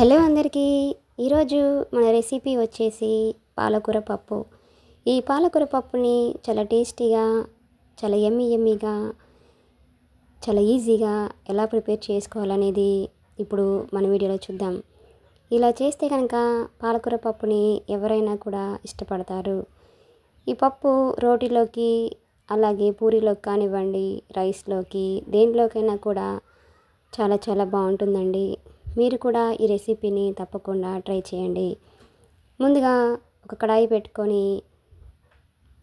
Hello అందరికీ. ఈరోజు మన రెసిపీ వచ్చేసి పాలకూర పప్పు. ఈ పాలకూర పప్పుని చాలా టేస్టీగా చాలా ఎమ్మి ఎమ్మిగా చాలా ఈజీగా ఎలా ప్రిపేర్ చేసుకోవాలనేది ఇప్పుడు మన వీడియోలో చూద్దాం. ఇలా చేస్తే కనుక పాలకూర పప్పుని ఎవరైనా కూడా ఇష్టపడతారు. ఈ పప్పు రోటీలోకి అలాగే పూరీలోకి కానివ్వండి రైస్లోకి దేంట్లోకైనా కూడా చాలా చాలా బాగుంటుందండి. మీరు కూడా ఈ రెసిపీని తప్పకుండా ట్రై చేయండి. ముందుగా ఒక కడాయి పెట్టుకొని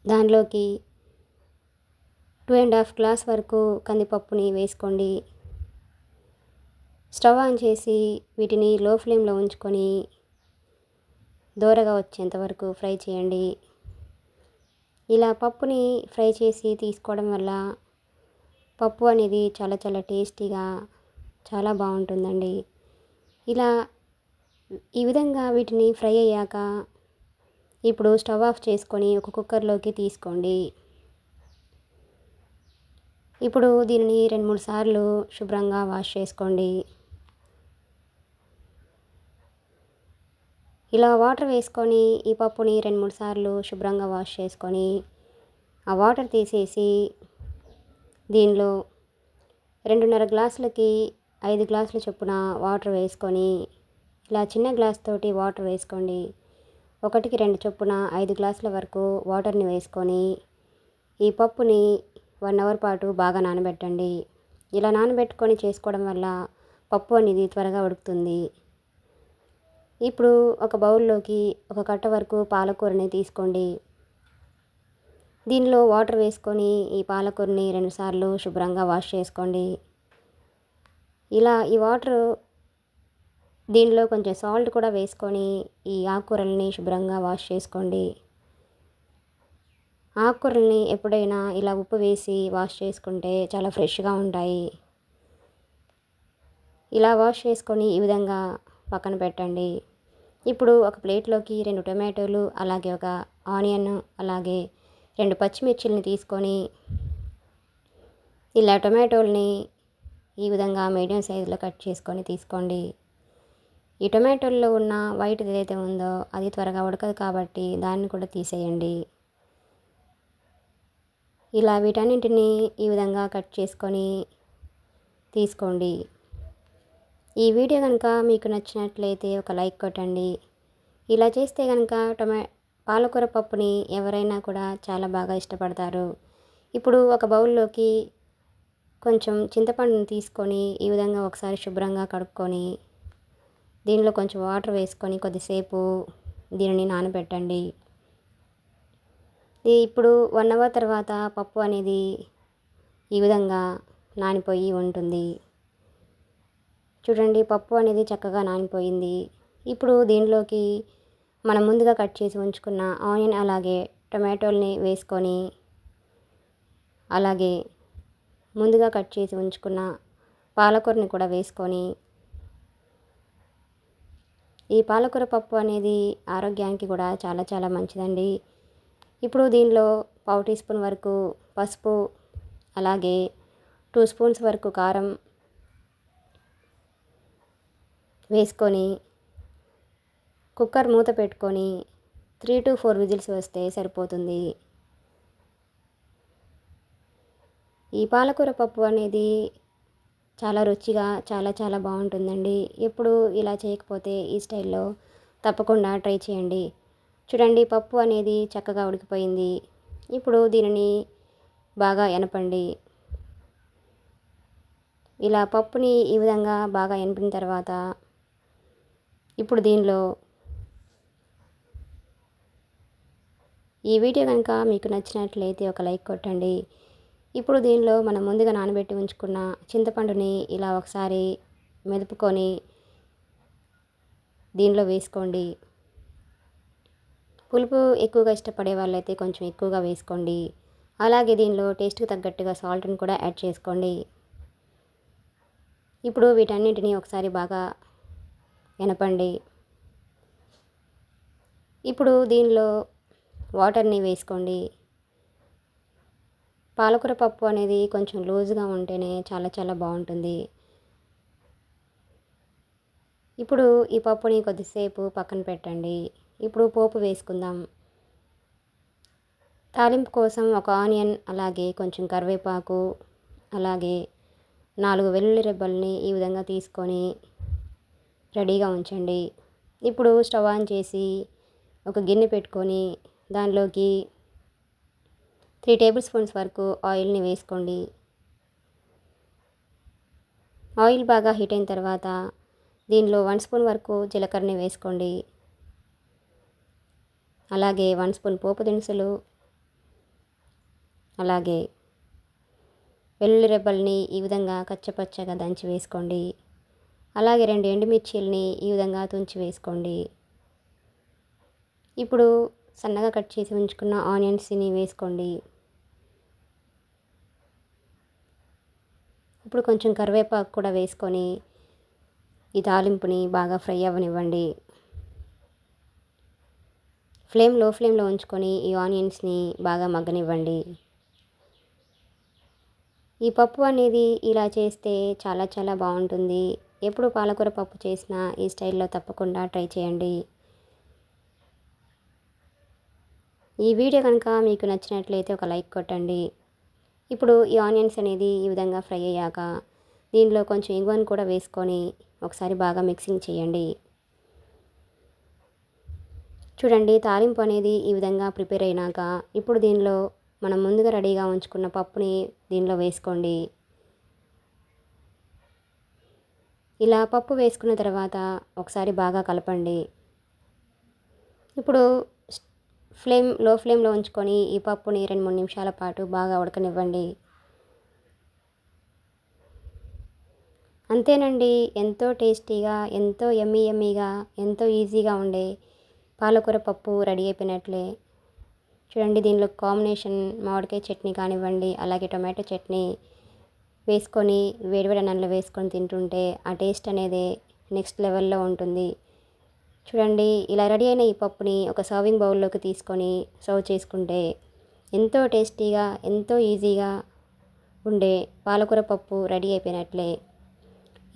దానిలోకి టూ అండ్ హాఫ్ గ్లాస్ వరకు కందిపప్పుని వేసుకోండి. స్టవ్ ఆన్ చేసి వీటిని లో ఫ్లేమ్లో ఉంచుకొని దూరగా వచ్చేంత వరకు ఫ్రై చేయండి. ఇలా పప్పుని ఫ్రై చేసి తీసుకోవడం వల్ల పప్పు అనేది చాలా చాలా టేస్టీగా చాలా బాగుంటుందండి. ఇలా ఈ విధంగా వీటిని ఫ్రై అయ్యాక ఇప్పుడు స్టవ్ ఆఫ్ చేసుకొని ఒక కుక్కర్లోకి తీసుకోండి. ఇప్పుడు దీనిని రెండు మూడు సార్లు శుభ్రంగా వాష్ చేసుకోండి. ఇలా వాటర్ వేసుకొని ఈ పప్పుని రెండు మూడు సార్లు శుభ్రంగా వాష్ చేసుకొని ఆ వాటర్ తీసేసి దీనిలో రెండున్నర గ్లాసులకి ఐదు గ్లాసుల చొప్పున వాటర్ వేసుకొని ఇలా చిన్న గ్లాస్ తోటి వాటర్ వేసుకోండి. ఒకటికి రెండు చొప్పున ఐదు గ్లాసుల వరకు వాటర్ని వేసుకొని ఈ పప్పుని వన్ అవర్ పాటు బాగా నానబెట్టండి. ఇలా నానబెట్టుకొని చేసుకోవడం వల్ల పప్పు అనేది త్వరగా ఉడుకుతుంది. ఇప్పుడు ఒక బౌల్లోకి ఒక కట్ట వరకు పాలకూరని తీసుకోండి. దీనిలో వాటర్ వేసుకొని ఈ పాలకూరని రెండుసార్లు శుభ్రంగా వాష్ చేసుకోండి. ఇలా ఈ వాటర్ దీనిలో కొంచెం సాల్ట్ కూడా వేసుకొని ఈ ఆకుకూరల్ని శుభ్రంగా వాష్ చేసుకోండి. ఆకుకూరల్ని ఎప్పుడైనా ఇలా ఉప్పు వేసి వాష్ చేసుకుంటే చాలా ఫ్రెష్గా ఉంటాయి. ఇలా వాష్ చేసుకొని ఈ విధంగా పక్కన పెట్టండి. ఇప్పుడు ఒక ప్లేట్లోకి రెండు టొమాటోలు అలాగే ఒక ఆనియన్ అలాగే రెండు పచ్చిమిర్చిల్ని తీసుకొని ఇలా టొమాటోల్ని ఈ విధంగా మీడియం సైజులో కట్ చేసుకొని తీసుకోండి. ఈ టొమాటోల్లో ఉన్న వైట్ ఏదైతే ఉందో అది త్వరగా ఉడకదు కాబట్టి దాన్ని కూడా తీసేయండి. ఇలా వీటన్నింటినీ ఈ విధంగా కట్ చేసుకొని తీసుకోండి. ఈ వీడియో కనుక మీకు నచ్చినట్లయితే ఒక లైక్ కొట్టండి. ఇలా చేస్తే కనుక టొమా పాలకూర పప్పుని ఎవరైనా కూడా చాలా బాగా ఇష్టపడతారు. ఇప్పుడు ఒక బౌల్లోకి కొంచెం చింతపండుని తీసుకొని ఈ విధంగా ఒకసారి శుభ్రంగా కడుక్కొని దీనిలో కొంచెం వాటర్ వేసుకొని కొద్దిసేపు దీనిని నానబెట్టండి. ఇప్పుడు వన్ అవర్ తర్వాత పప్పు అనేది ఈ విధంగా నానిపోయి ఉంటుంది. చూడండి పప్పు అనేది చక్కగా నానిపోయింది. ఇప్పుడు దీనిలోకి మనం ముందుగా కట్ చేసి ఉంచుకున్న ఆనియన్ అలాగే టొమాటోల్ని వేసుకొని అలాగే ముందుగా కట్ చేసి ఉంచుకున్న పాలకూరని కూడా వేసుకొని ఈ పాలకూర పప్పు అనేది ఆరోగ్యానికి కూడా చాలా చాలా మంచిదండి. ఇప్పుడు దీనిలో పావు టీ స్పూన్ వరకు పసుపు అలాగే టూ స్పూన్స్ వరకు కారం వేసుకొని కుక్కర్ మూత పెట్టుకొని త్రీ టు ఫోర్ విజిల్స్ వస్తే సరిపోతుంది. ఈ పాలకూర పప్పు అనేది చాలా రుచిగా చాలా చాలా బాగుంటుందండి. ఎప్పుడు ఇలా చేయకపోతే ఈ స్టైల్లో తప్పకుండా ట్రై చేయండి. చూడండి పప్పు అనేది చక్కగా ఉడికిపోయింది. ఇప్పుడు దీనిని బాగా ఎనపండి. ఇలా పప్పుని ఈ విధంగా బాగా ఎనిపిన తర్వాత ఇప్పుడు దీనిలో ఈ వీడియో కనుక మీకు నచ్చినట్లయితే ఒక లైక్ కొట్టండి. ఇప్పుడు దీనిలో మనం ముందుగా నానబెట్టి ఉంచుకున్న చింతపండుని ఇలా ఒకసారి మెదుపుకొని దీనిలో వేసుకోండి. పులుపు ఎక్కువగా ఇష్టపడే వాళ్ళైతే కొంచెం ఎక్కువగా వేసుకోండి. అలాగే దీనిలో టేస్ట్కి తగ్గట్టుగా సాల్ట్ని కూడా యాడ్ చేసుకోండి. ఇప్పుడు వీటన్నింటినీ ఒకసారి బాగా ఎనపండి. ఇప్పుడు దీనిలో వాటర్ని వేసుకోండి. పాలకూర పప్పు అనేది కొంచెం లూజ్గా ఉంటేనే చాలా చాలా బాగుంటుంది. ఇప్పుడు ఈ పప్పుని కొద్దిసేపు పక్కన పెట్టండి. ఇప్పుడు పోపు వేసుకుందాం. తాలింపు కోసం ఒక ఆనియన్ అలాగే కొంచెం కరివేపాకు అలాగే నాలుగు వెల్లుల్లి రెబ్బల్ని ఈ విధంగా తీసుకొని రెడీగా ఉంచండి. ఇప్పుడు స్టవ్ ఆన్ చేసి ఒక గిన్నె పెట్టుకొని దానిలోకి త్రీ టేబుల్ స్పూన్స్ వరకు ఆయిల్ని వేసుకోండి. ఆయిల్ బాగా హీట్ అయిన తర్వాత దీనిలో వన్ స్పూన్ వరకు జీలకర్రని వేసుకోండి. అలాగే వన్ స్పూన్ పోపు దినుసులు అలాగే వెల్లుల్లి రెబ్బల్ని ఈ విధంగా కచ్చపచ్చగా దంచి వేసుకోండి. అలాగే రెండు ఎండుమిర్చీలని ఈ విధంగా తుంచి వేసుకోండి. ఇప్పుడు సన్నగా కట్ చేసి ఉంచుకున్న ఆనియన్స్ని వేసుకోండి. ఇప్పుడు కొంచెం కరివేపాకు కూడా వేసుకొని ఈ తాలింపుని బాగా ఫ్రై అవ్వనివ్వండి. ఫ్లేమ్లో ఫ్లేమ్లో ఉంచుకొని ఈ ఆనియన్స్ని బాగా మగ్గనివ్వండి. ఈ పప్పు అనేది ఇలా చేస్తే చాలా చాలా బాగుంటుంది. ఎప్పుడు పాలకూర పప్పు చేసినా ఈ స్టైల్లో తప్పకుండా ట్రై చేయండి. ఈ వీడియో కనుక మీకు నచ్చినట్లయితే ఒక లైక్ కొట్టండి. ఇప్పుడు ఈ ఆనియన్స్ అనేది ఈ విధంగా ఫ్రై అయ్యాక దీనిలో కొంచెం ఇంగువను కూడా వేసుకొని ఒకసారి బాగా మిక్సింగ్ చేయండి. చూడండి తాలింపు అనేది ఈ విధంగా ప్రిపేర్ అయినాక ఇప్పుడు దీనిలో మనం ముందుగా రెడీగా ఉంచుకున్న పప్పుని దీనిలో వేసుకోండి. ఇలా పప్పు వేసుకున్న తర్వాత ఒకసారి బాగా కలపండి. ఇప్పుడు ఫ్లేమ్లో ఫ్లేమ్లో ఉంచుకొని ఈ పప్పుని రెండు మూడు నిమిషాల పాటు బాగా ఉడకనివ్వండి. అంతేనండి ఎంతో టేస్టీగా ఎంతో ఎమ్మీ ఎమ్మీగా ఎంతో ఈజీగా ఉండే పాలకూర పప్పు రెడీ అయిపోయినట్లే. చూడండి దీనిలో కాంబినేషన్ మామిడికాయ చట్నీ కానివ్వండి అలాగే టొమాటో చట్నీ వేసుకొని వేడివేడి అన్నంలో వేసుకొని తింటుంటే ఆ టేస్ట్ అనేది నెక్స్ట్ లెవెల్లో ఉంటుంది. చూడండి ఇలా రెడీ అయిన ఈ పప్పుని ఒక సర్వింగ్ బౌల్లోకి తీసుకొని సర్వ్ చేసుకుంటే ఎంతో టేస్టీగా ఎంతో ఈజీగా ఉండే పాలకూర పప్పు రెడీ అయిపోయినట్లే.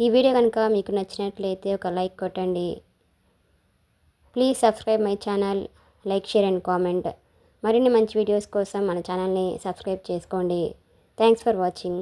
ఈ వీడియో కనుక మీకు నచ్చినట్లయితే ఒక లైక్ కొట్టండి. Please subscribe my channel like share and comment. మరిన్ని మంచి వీడియోస్ కోసం మన ఛానల్ని సబ్స్క్రైబ్ చేసుకోండి. Thanks for watching.